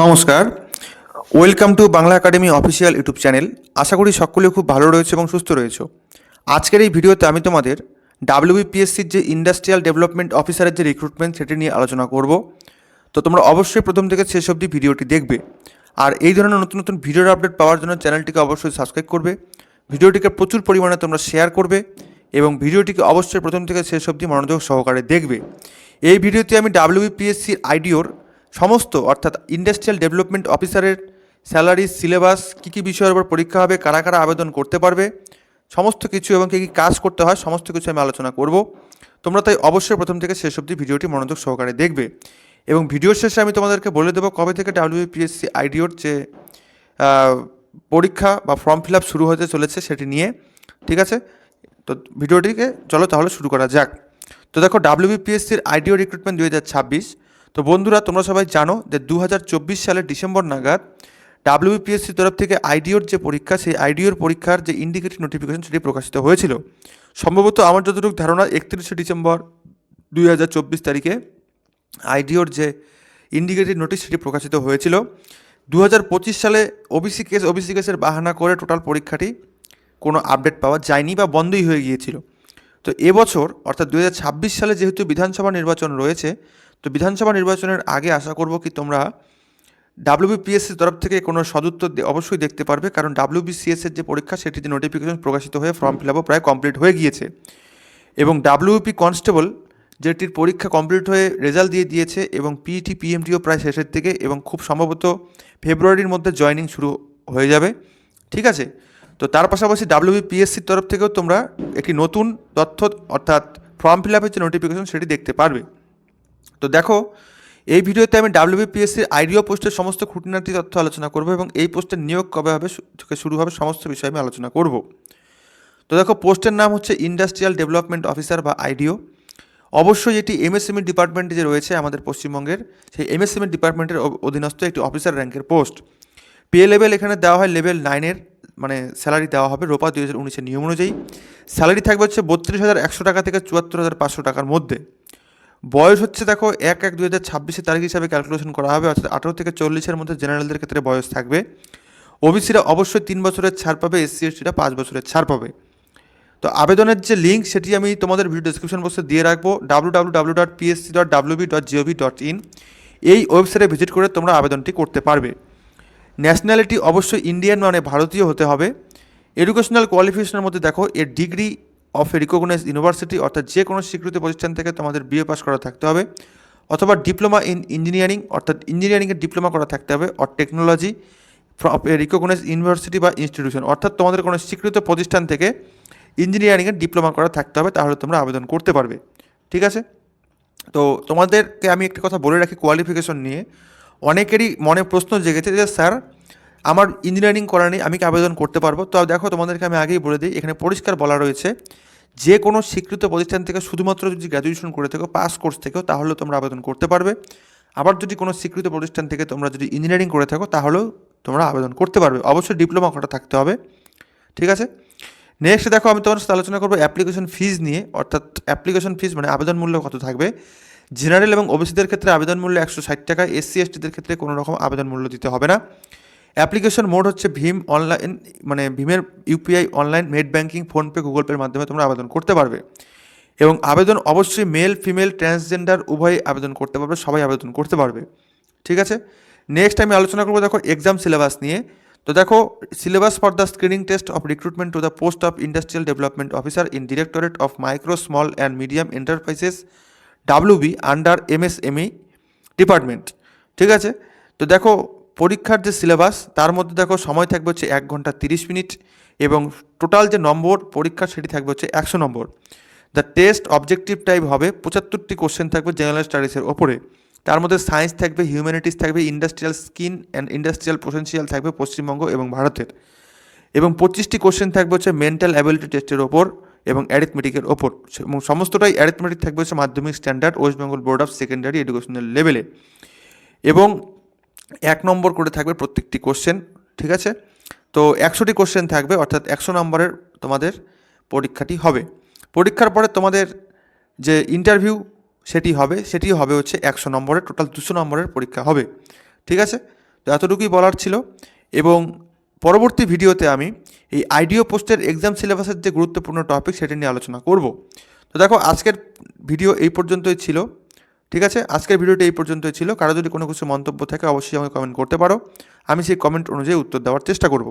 নমস্কার। Welcome to Bangla Academy official YouTube channel. আশা করি সকলে খুব ভালো রয়েছে এবং সুস্থ রয়েছে। আজকের এই ভিডিওতে আমি তোমাদের ডাব্লিউবিপিএসসির যে ইন্ডাস্ট্রিয়াল ডেভেলপমেন্ট অফিসারের যে রিক্রুটমেন্ট সেটি নিয়ে আলোচনা করব। তো তোমরা অবশ্যই প্রথম থেকে শেষ অবধি ভিডিওটি দেখবে। আর এই ধরনের নতুন নতুন ভিডিওর আপডেট পাওয়ার জন্য চ্যানেলটিকে অবশ্যই সাবস্ক্রাইব করবে। ভিডিওটিকে প্রচুর পরিমাণে তোমরা শেয়ার করবে এবং ভিডিওটিকে অবশ্যই প্রথম থেকে শেষ অবধি মনোযোগ সহকারে দেখবে। এই ভিডিওতে আমি ডাব্লিউবিপিএসসির আইডিওর সমস্ত, অর্থাৎ ইন্ডাস্ট্রিয়াল ডেভেলপমেন্ট অফিসারের স্যালারি সিলেবাস কী কী বিষয়ের উপর পরীক্ষা হবে, কারা কারা আবেদন করতে পারবে, সমস্ত কিছু এবং কী কী কাজ করতে হয়, সমস্ত কিছু আমি আলোচনা করব। তোমরা তাই অবশ্যই প্রথম থেকে শেষ অবধি ভিডিওটি মনোযোগ সহকারে দেখবে। এবং ভিডিওর শেষে আমি তোমাদেরকে বলে দেবো কবে থেকে ডাব্লিউপিএসসি আইডিওর যে পরীক্ষা বা ফর্ম ফিল আপ শুরু হতে চলেছে সেটি নিয়ে, ঠিক আছে? তো ভিডিওটিকে চলো তাহলে শুরু করা যাক। তো দেখো ডাব্লিউবিপিএসসির আইডিও রিক্রুটমেন্ট দুই হাজার ছাব্বিশ তো বন্ধুরা, তোমরা সবাই জানো যে দু হাজার চব্বিশ সালের ডিসেম্বর নাগাদ ডাব্লিউবিপিএসসির তরফ থেকে আইডিওর যে পরীক্ষা, সেই আইডিওর পরীক্ষার যে ইন্ডিকেটেড নোটিফিকেশন সেটি প্রকাশিত হয়েছিল। সম্ভবত আমার যতটুকু ধারণা, একত্রিশে ডিসেম্বর দুই হাজার চব্বিশ তারিখে আইডিওর যে ইন্ডিকেটেড নোটিশ সেটি প্রকাশিত হয়েছিল। দু হাজার পঁচিশ সালে ওবিসি কেস ওবিসি কেসের বাহানা করে টোটাল পরীক্ষাটি কোনো আপডেট পাওয়া যায়নি বা বন্ধই হয়ে গিয়েছিল। তো এবছর, অর্থাৎ দু হাজার ছাব্বিশ সালে যেহেতু বিধানসভা নির্বাচন রয়েছে তো বিধানসভা নির্বাচনের আগে আশা করব কি তোমরা ডাব্লিউবিপিএসসির তরফ থেকে কোনো সদুত্তর অবশ্যই দেখতে পারবে, কারণ ডাব্লিউবিসিএস এর যে পরীক্ষা সেটি যে নোটিফিকেশন প্রকাশিত হয়ে ফর্ম ফিল প্রায় কমপ্লিট হয়ে গিয়েছে। এবং ডাব্লিউপি কনস্টেবল যেটির পরীক্ষা কমপ্লিট হয়ে রেজাল্ট দিয়ে দিয়েছে এবং পিইটি পিএমটিও প্রায় শেষের দিকে এবং খুব সম্ভবত ফেব্রুয়ারির মধ্যে জয়েনিং শুরু হয়ে যাবে, ঠিক আছে? তো তার পাশাপাশি ডাব্লিউবিপিএসসির তরফ থেকেও তোমরা একটি নতুন তথ্য অর্থাৎ ফর্ম ফিল আপের যে নোটিফিকেশন সেটি দেখতে পারবে। তো দেখো, এই ভিডিওতে আমি ডাব্লিউবিপিএসসির আইডিও পোস্টের সমস্ত খুঁটিনাটি তথ্য আলোচনা করব এবং এই পোস্টের নিয়োগ কবে হবে থেকে শুরু হবে, সমস্ত বিষয়ে আমি আলোচনা করব। তো দেখো, পোস্টের নাম হচ্ছে ইন্ডাস্ট্রিয়াল ডেভেলপমেন্ট অফিসার বা আইডিও। অবশ্যই এটি এমএসএমই ডিপার্টমেন্টে যে রয়েছে আমাদের পশ্চিমবঙ্গের, সেই এমএসএমই ডিপার্টমেন্টের অধীনস্থ একটি অফিসার র্যাঙ্কের পোস্ট পে লেভেল এখানে দেওয়া হয় লেভেল নাইনের মানে স্যালারি দেওয়া হবে রোপা দুই হাজার উনিশের নিয়ম অনুযায়ী। স্যালারি থাকবে হচ্ছে বত্রিশ হাজার একশো টাকা থেকে চুয়াত্তর হাজার পাঁচশো টাকার মধ্যে। বয়স হচ্ছে দেখো এক এক দুই হাজার ছাব্বিশের তারিখ হিসাবে ক্যালকুলেশন করা হবে, অর্থাৎ আঠেরো থেকে চল্লিশের মধ্যে জেনারেলদের ক্ষেত্রে বয়স থাকবে। ওবিসিরা অবশ্যই তিন বছরের ছাড় পাবে এসসি এসটিরা পাঁচ বছরের ছাড় পাবে। তো আবেদনের যে লিঙ্ক সেটি আমি তোমাদের ভিডিও ডিসক্রিপশন বক্সে দিয়ে রাখব W W W dot PSC dot WB dot GOV dot in এই ওয়েবসাইটে ভিজিট করে তোমরা আবেদনটি করতে পারবে। ন্যাশনালিটি অবশ্যই ইন্ডিয়ান মানে ভারতীয় হতে হবে। এডুকেশনাল কোয়ালিফিকেশনের মধ্যে দেখো, এর degree of a recognise university অর্থাৎ যে কোনো স্বীকৃত প্রতিষ্ঠান থেকে তোমাদের বিএ পাস করা থাকতে হবে, অথবা ডিপ্লোমা ইন ইঞ্জিনিয়ারিং অর্থাৎ ইঞ্জিনিয়ারিংয়ের ডিপ্লোমা করা থাকতে হবে অর টেকনোলজি রিকগনাইজ ইউনিভার্সিটি বা ইনস্টিটিউশন অর্থাৎ তোমাদের কোনো স্বীকৃত প্রতিষ্ঠান থেকে ইঞ্জিনিয়ারিংয়ের ডিপ্লোমা করা থাকতে হবে, তাহলে তোমরা আবেদন করতে পারবে। ঠিক আছে? তো তোমাদেরকে আমি একটা কথা বলে রাখি কোয়ালিফিকেশন নিয়ে। অনেকেরই মনে প্রশ্ন জেগেছে যে, স্যার আমার ইঞ্জিনিয়ারিং করা নেই, আমি কি আবেদন করতে পারব? তো দেখো, তোমাদেরকে আমি আগেই বলে দিই, এখানে পরিষ্কার বলা রয়েছে, যে কোনো স্বীকৃত প্রতিষ্ঠান থেকে শুধুমাত্র যদি গ্র্যাজুয়েশন করে থাকো পাস কোর্স থেকেও, তাহলে তোমরা আবেদন করতে পারবে। আবার যদি কোনো স্বীকৃত প্রতিষ্ঠান থেকে তোমরা যদি ইঞ্জিনিয়ারিং করে থাকো, তাহলেও তোমরা আবেদন করতে পারবে। অবশ্যই ডিপ্লোমা করা থাকতে হবে। ঠিক আছে? নেক্সট দেখো, আমি তোমার সাথে আলোচনা করব অ্যাপ্লিকেশন ফিজ নিয়ে। অর্থাৎ অ্যাপ্লিকেশন ফিজ মানে আবেদন মূল্য কত থাকবে? জেনারেল এবং ওবিসিদের ক্ষেত্রে আবেদন মূল্য একশো ষাট টাকা এসসি এসটিদের ক্ষেত্রে কোনো রকম আবেদন মূল্য দিতে হবে না। অ্যাপ্লিকেশন মোড হচ্ছে ভীম অনলাইন মানে ভীমের UPI online net banking PhonePe Google পের মাধ্যমে তোমরা আবেদন করতে পারবে। এবং আবেদন অবশ্যই মেল, ফিমেল, ট্রান্সজেন্ডার উভয়ই আবেদন করতে পারবে, সবাই আবেদন করতে পারবে। ঠিক আছে? নেক্সট আমি আলোচনা করব দেখো এক্সাম সিলেবাস নিয়ে। তো দেখো syllabus for the screening test of recruitment to the post of industrial development officer in directorate of micro small and medium enterprises WB under MSME department ঠিক আছে? তো দেখো পরীক্ষার যে সিলেবাস, তার মধ্যে দেখো সময় থাকবে হচ্ছে এক ঘণ্টা তিরিশ মিনিট এবং টোটাল যে নম্বর পরীক্ষা সেটি থাকবে হচ্ছে একশো নম্বর। দ্য টেস্ট অবজেক্টিভ টাইপ হবে পঁচাত্তরটি কোশ্চেন থাকবে জেনারেল স্টাডিজের ওপরে। তার মধ্যে সায়েন্স থাকবে হিউম্যানিটিস থাকবে industrial scene and industrial potential থাকবে পশ্চিমবঙ্গ এবং ভারতের। এবং পঁচিশটি কোশ্চেন থাকবে হচ্ছে মেন্টাল অ্যাবিলিটি টেস্টের ওপর এবং অ্যারিথমেটিকের ওপর। এবং সমস্তটাই অ্যারিথমেটিক থাকবে হচ্ছে Madhyamik standard West Bengal Board of Secondary educational লেভেলে এবং এক নম্বর করে থাকবে প্রত্যেকটি কোশ্চেন ঠিক আছে? তো একশোটি কোশ্চেন থাকবে, অর্থাৎ একশো নম্বরের তোমাদের পরীক্ষাটি হবে। পরীক্ষার পরে তোমাদের যে ইন্টারভিউ সেটি হবে সেটি হবে হচ্ছে একশো নম্বরের টোটাল দুশো নম্বরের পরীক্ষা হবে, ঠিক আছে? তো এতটুকুই বলার ছিল। এবং পরবর্তী ভিডিওতে আমি এই আইডিও পোস্টের এক্সাম সিলেবাসের যে গুরুত্বপূর্ণ টপিক সেটি নিয়ে আলোচনা করব। তো দেখো, আজকের ভিডিও এই পর্যন্তই ছিল। ঠিক আছে? আজকের ভিডিওটি এই পর্যন্তই ছিল। কারও যদি কোনো কিছু মন্তব্য থাকে, অবশ্যই আমাকে কমেন্ট করতে পারো। আমি সেই কমেন্ট অনুযায়ী উত্তর দেওয়ার চেষ্টা করব।